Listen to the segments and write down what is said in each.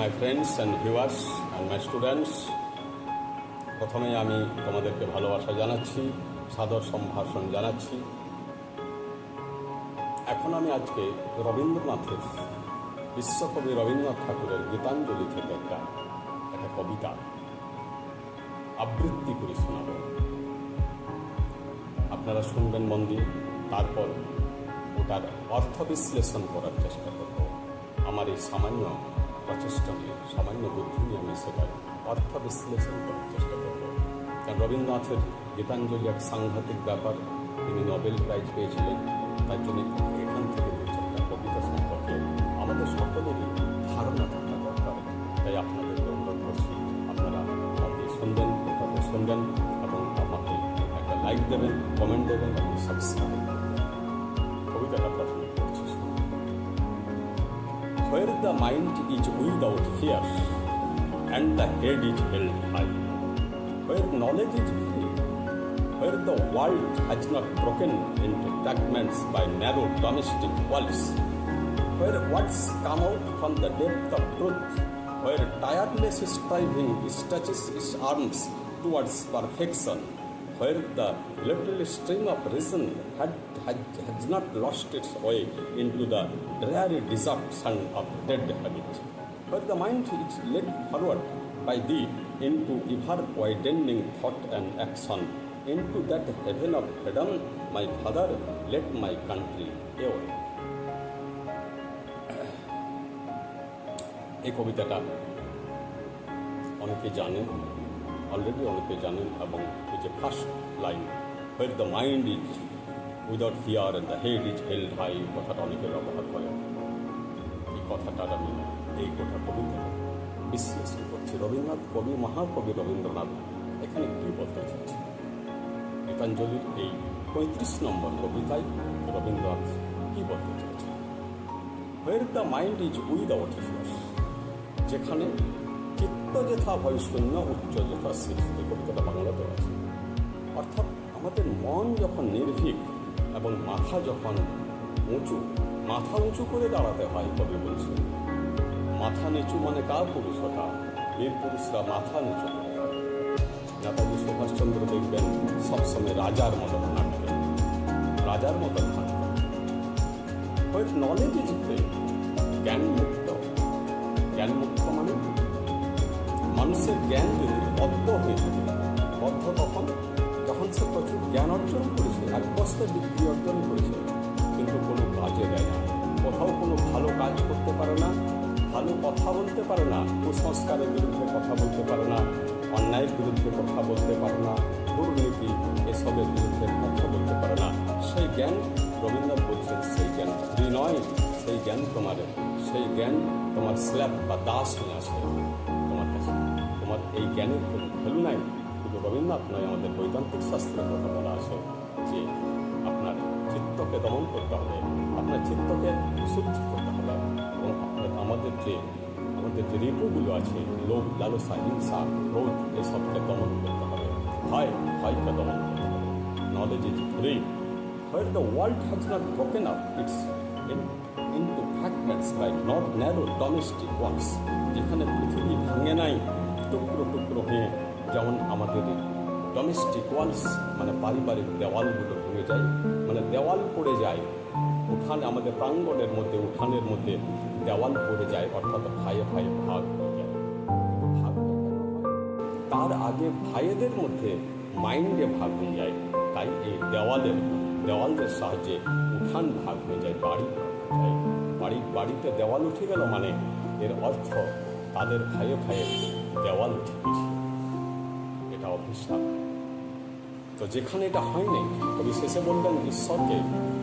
My friends and viewers and my students প্রথমে আমি তোমাদেরকে ভালোবাসা জানাচ্ছি, সাদর সম্ভাষণ জানাচ্ছি। এখন আমি আজকে রবীন্দ্রনাথের, বিশ্বকবি রবীন্দ্রনাথ ঠাকুরের গীতাঞ্জলি থেকে একটা একটা কবিতা আবৃত্তি করে শোনাব। আপনারা শুনবেন মন্দির তারপর ওটার অর্থ বিশ্লেষণ করার চেষ্টা করব। আমার এই সামান্য প্রচেষ্টা নিয়ে সামান্য বুদ্ধি নিয়ে আমি সেটার অর্থ বিশ্লেষণ করার চেষ্টা করব। কারণ রবীন্দ্রনাথের গীতাঞ্জলি এক সাংঘাতিক ব্যাপার। তিনি নোবেল প্রাইজ পেয়েছিলেন। তার জন্য এখান থেকে দু কবিতা সম্পর্কে আমাদের সকলেরই ধারণা থাকা দরকার। তাই আপনাদেরকে অনুরোধ করছি, আপনারা আমাকে শুনবেন, কথাটা শুনবেন এবং আমাকে একটা লাইক দেবেন কমেন্ট দেবেন এবং সাবস্ক্রাইব করবেন। কবিতাটা প্রথমে। Where the mind is without fear and the head is held high, where knowledge is free, where the world has not broken into fragments by narrow domestic walls, where words come out from the depth of truth, where tireless striving stretches its arms towards perfection, where the little stream of reason had, had, has not lost its way into the dreary desertion of dead habit, where the mind is led forward by thee into ever widening thought and action, into that heaven of freedom, my father, let my country away. এই কবিতাটা অনেকে জানেন already অনেকে জানেন এবং এই যে first line where the mind is without fear and the head is held high কথাটা অনেকে ব্যবহার করে। এই কথাটার আমি এই কথা কবিতা বিশ্লেষণ করছি। রবীন্দ্রনাথ কবি, মহাকবি রবীন্দ্রনাথ এখানে কী বলতে চাইছে গীতাঞ্জলির এই পঁয়ত্রিশ নম্বর কবিতায় রবীন্দ্রনাথ কী বলতে চাইছে where the mind is without fear যেখানে চিত্ত যেথা ভয় শূন্য উচ্চ যথা স্থির এই কবিতাটা বাংলাতে আছে অর্থাৎ আমাদের মন যখন নির্ভীক এবং মাথা যখন উঁচু, মাথা উঁচু করে দাঁড়াতে হয় কবি বলছেন। মাথা নিচু মানে কার পুরুষতা? বীর পুরুষরা মাথা নিচু করে নেতাজি সুভাষচন্দ্র দেখবেন, সবসময় রাজার মতন হাঁটতেন রাজার মতন হাঁটতেন নলেজ ইজ জ্ঞান মুক্ত জ্ঞান মানে মানুষের জ্ঞান যদি বদ্ধ হয়ে থাকে। বদ্ধ তখন যখন সে প্রচুর জ্ঞান অর্জন করেছে এক বস্তা ডিগ্রি অর্জন করেছে, কিন্তু কোনো কাজে দেয় না। কোথাও কোনো ভালো কাজ করতে পারে না, ভালো কথা বলতে পারে না, কুসংস্কারের বিরুদ্ধে কথা বলতে পারে না, অন্যায়ের বিরুদ্ধে কথা বলতে পারে না, দুর্নীতি, এসবের বিরুদ্ধে কথা বলতে পারে না। সেই জ্ঞান রবীন্দ্রনাথ বলছেন, সেই জ্ঞান নয়, সেই জ্ঞান তোমার। সেই জ্ঞান তোমার স্ল্যাব বা দাস হয়ে আসে। তোমার এই জ্ঞানের কোনো ভ্যালু নাই। শুধু রবীন্দ্রনাথ নয় আমাদের বৈদান্তিক শাস্ত্রের কথা বলা আছে যে আপনার চিত্তকে দমন করতে হবে আপনার চিত্তকে শুদ্ধ করতে হবে এবং আপনার আমাদের যে আমাদের যে রিপুগুলো আছে লোভ লালসা হিংসা ক্রোধ এসবকে দমন করতে হবে ভয় ভয়কে দমন করতে হবে। Knowledge is free where the world has not broken up its in, into fragments by not narrow domestic walls যেখানে পৃথিবী ভাঙে নাই। টুকরো টুকরো হয়ে যেমন আমাদের ডোমেস্টিক ওয়ালস মানে পারিবারিক দেওয়ালগুলো ভেঙে যায় মানে দেওয়াল পড়ে যায়, উঠান আমাদের প্রাঙ্গণের মধ্যে, উঠানের মধ্যে দেওয়াল পড়ে যায়, অর্থাৎ ভাইয়ে ভাইয়ে ভাগ হয়ে যায়? তার আগে ভাইয়েদের মধ্যে মাইন্ডে ভাগ হয়ে যায়, তাই এই দেওয়ালের দেওয়ালদের সাহায্যে উঠান ভাগ হয়ে যায়, বাড়ি বাড়ি, বাড়িতে দেওয়াল উঠে গেল মানে এর অর্থ তাদের ভাইয়ে ভাইয়ে উঠে গেছে এটা অভিশাপ তো যেখানে এটা হয়নি কবি শেষে বললেন, ঈশ্বরকে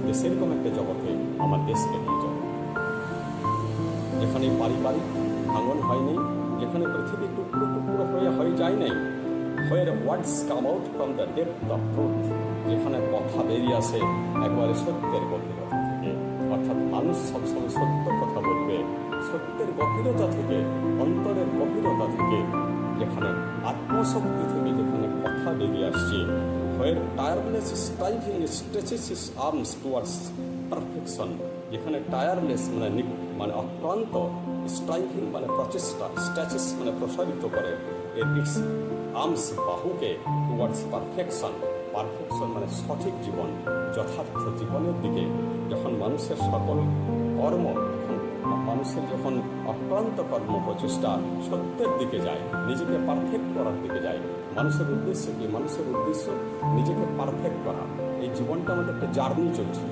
যে সেরকম একটা জগতে আমার দেশকে নিয়ে যাও। যেখানে পারিবারিক ভাঙন হয়নি যেখানে পৃথিবী টুকরো টুকরো হয়ে হয়ে যায় নাই where words come out from the depth of truth যেখানে কথা বেরিয়ে আসে একবারে সত্যের গভীরতা থেকে। অর্থাৎ মানুষ সবসময় সত্য কথা বলবে, সত্যের গভীরতা থেকে, অন্তরের গভীরতা থেকে যেখানে আত্মশক্তি থেকে যেখানে কথা বেরিয়ে আসছে where tireless striving stretches its arms towards perfection যেখানে টায়ারলেস মানে মানে অক্লান্ত স্ট্রাইকিং মানে প্রচেষ্টা স্ট্যাচেস মানে প্রসারিত করে, এর ইটস আর্মস বাহুকে টুয়ার্ডস পারফেকশন পারফেকশন মানে সঠিক জীবন, যথার্থ জীবনের দিকে, যখন মানুষের সকল কর্ম যখন মানুষের যখন অক্লান্ত কর্ম প্রচেষ্টা সত্যের দিকে যায়, নিজেকে পারফেক্ট করার দিকে যায়, মানুষের উদ্দেশ্য কি? মানুষের উদ্দেশ্য নিজেকে পারফেক্ট করা। এই জীবনটা আমাদের একটা জার্নি চলছে।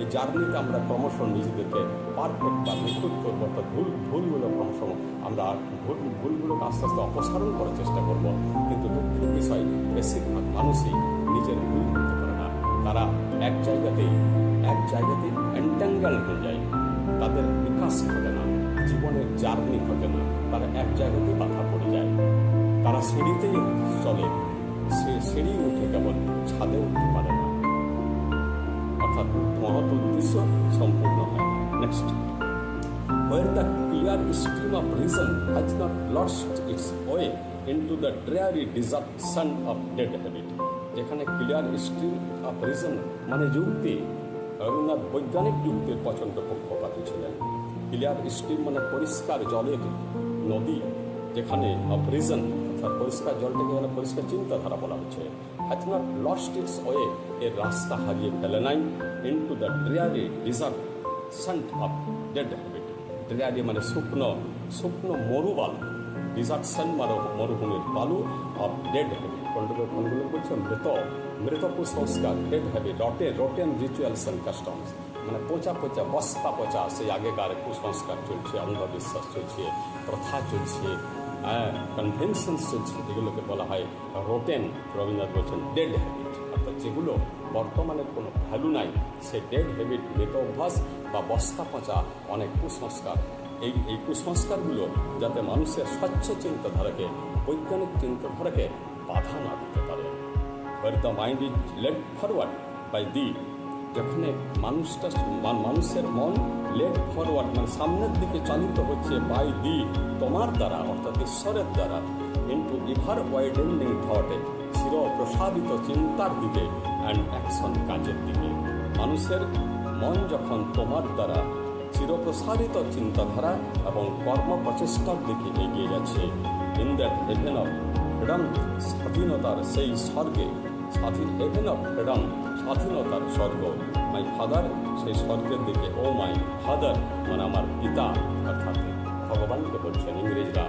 এই জার্নিতে আমরা ক্রমশ নিজেদেরকে পারফেক্ট বা নিখুঁত করব, অর্থাৎ ভুল, ভুলগুলো ক্রমশ আমরা ভুল, ভুলগুলোকে আস্তে আস্তে অপসারণ করার চেষ্টা করব। কিন্তু দুঃখের বিষয়, বেশিরভাগ মানুষই নিজের ভুল করতে পারে না। তারা এক জায়গাতেই এক জায়গাতেই এন্ট্যাঙ্গেল হয়ে যায়। তাদের বিকাশ ঘটে না জীবনের জার্নি ঘটে না, তারা এক জায়গাতেই বাধা পড়ে যায়। তারা সিঁড়িতেই চলে, সে সিঁড়ি উঠে কেবল ছাদে উঠতে পারে না। অর্থাৎ মহৎ উদ্দেশ্য সম্পূর্ণ হয় next where the clear stream of reason has not lost its way into the dreary desertion of dead habit. যেখানে ক্লিয়ার স্ট্রিম অফ রিজন মানে যুক্তি রবীন্দ্রনাথ বৈজ্ঞানিক যুক্তির প্রচণ্ড পক্ষপাতী ছিলেন। ক্লিয়ার স্ট্রিম মানে পরিষ্কার জলের নদী, যেখানে অফ রিজন অর্থাৎ পরিষ্কার জলটাকে যেন পরিষ্কার চিন্তাধারা বলা হচ্ছে has not lost its way এর রাস্তা হারিয়ে ফেলে নাই into the dreary desert sand of dead habit dreary মানে শুকনো শুকনো মরুবাল মানে মরুভূমির বালু অফ ডেড হ্যাবিট কোনগুলো কোনগুলো বলছে মৃত মৃত কুসংস্কার ডেড হ্যাবিট রটে রোটেন রিচুয়ালস অ্যান্ড কাস্টমস মানে পচা পচা, বস্তা পচা সেই আগেকার কুসংস্কার চলছে, অন্ধবিশ্বাস চলছে, প্রথা চলছে হ্যাঁ কনভেনশনস চলছে, যেগুলোকে বলা হয় রোটেন রবীন্দ্রনাথ বলছেন ডেড হ্যাবিট অর্থাৎ যেগুলো বর্তমানে কোনো ভ্যালু নাই, সে ডেড হ্যাবিট মৃত অভ্যাস বা বস্তা পচা অনেক কুসংস্কার এই এই কুসংস্কারগুলো যাতে মানুষের স্বচ্ছ চিন্তাধারাকে, বৈজ্ঞানিক চিন্তাধারাকে বাধা না দিতে পারে। The mind is led forward by the যেখানে মানুষটা মানুষের মন লেড ফরওয়ার্ড মানে সামনের দিকে চালিত হচ্ছে বাই দি তোমার দ্বারা, অর্থাৎ ঈশ্বরের দ্বারা ইন্টু ইভার ওয়াইডেন্ডিং থটে চির প্রসারিত চিন্তার দিকে অ্যান্ড অ্যাকশন কাজের দিকে। মানুষের মন যখন তোমার দ্বারা চিরপ্রসারিত চিন্তাধারা এবং কর্ম প্রচেষ্টার দিকে এগিয়ে যাচ্ছে in that heaven of freedom স্বাধীনতার সেই স্বর্গে। স্বাধীন হেভেন অফ ফ্রিডম স্বাধীনতার স্বর্গ। মাই ফাদার সেই স্বর্গের দিকে, ও মাই ফাদার মানে আমার পিতা। অর্থাৎ ভগবানকে বলছেন ইংরেজরা,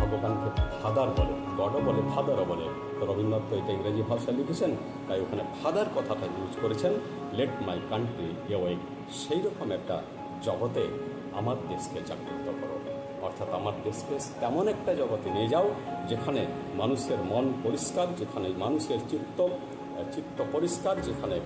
ভগবানকে ফাদার বলে গডও বলে ফাদারও বলে। তো রবীন্দ্রনাথ তো এটা ইংরেজি ভাষায় লিখেছেন, তাই ওখানে ফাদার কথাটা ইউজ করেছেন let my country a awake সেই রকম একটা জগতে আমার দেশকে জাগ্রত করো। অর্থাৎ আমার দেশকে তেমন একটা জগতে নিয়ে যাও যেখানে মানুষের মন পরিষ্কার, যেখানে মানুষের চিত্ত চিত্ত পরিষ্কার, যেখানে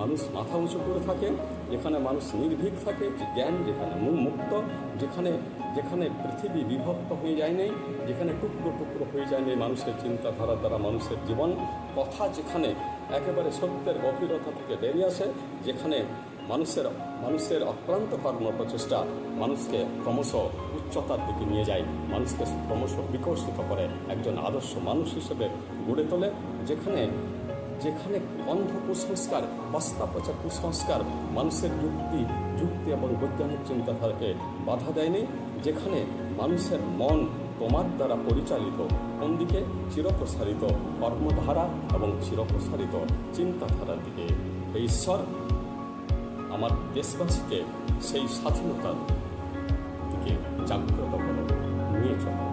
মানুষ মাথা উঁচু করে থাকে, যেখানে মানুষ নির্ভীক থাকে, যে জ্ঞান, যেখানে মুক্ত, যেখানে যেখানে পৃথিবী বিভক্ত হয়ে যায় নাই, যেখানে টুকরো টুকরো হয়ে যায় নাই মানুষের চিন্তাধারা দ্বারা মানুষের জীবন, কথা যেখানে একেবারে সত্যের গভীরতা থেকে বেরিয়ে আসে, যেখানে মানুষের মানুষের অক্লান্ত কর্ম প্রচেষ্টা মানুষকে ক্রমশ উচ্চতার দিকে নিয়ে যায়, মানুষকে ক্রমশ বিকশিত করে। একজন আদর্শ মানুষ হিসেবে গড়ে তোলে, যেখানে যেখানে অন্ধ কুসংস্কার বস্তা পচা কুসংস্কার মানুষের যুক্তি যুক্তি এবং বৈজ্ঞানিক চিন্তাধারাকে বাধা দেয়নি, যেখানে মানুষের মন তোমার দ্বারা পরিচালিত কোন দিকে চিরপ্রসারিত কর্মধারা এবং চিরপ্রসারিত চিন্তাধারার দিকে। ঈশ্বর আমার দেশবাসীকে সেই স্বাধীনতার দিকে জাগ্রত করে নিয়ে চলো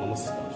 নমস্কার।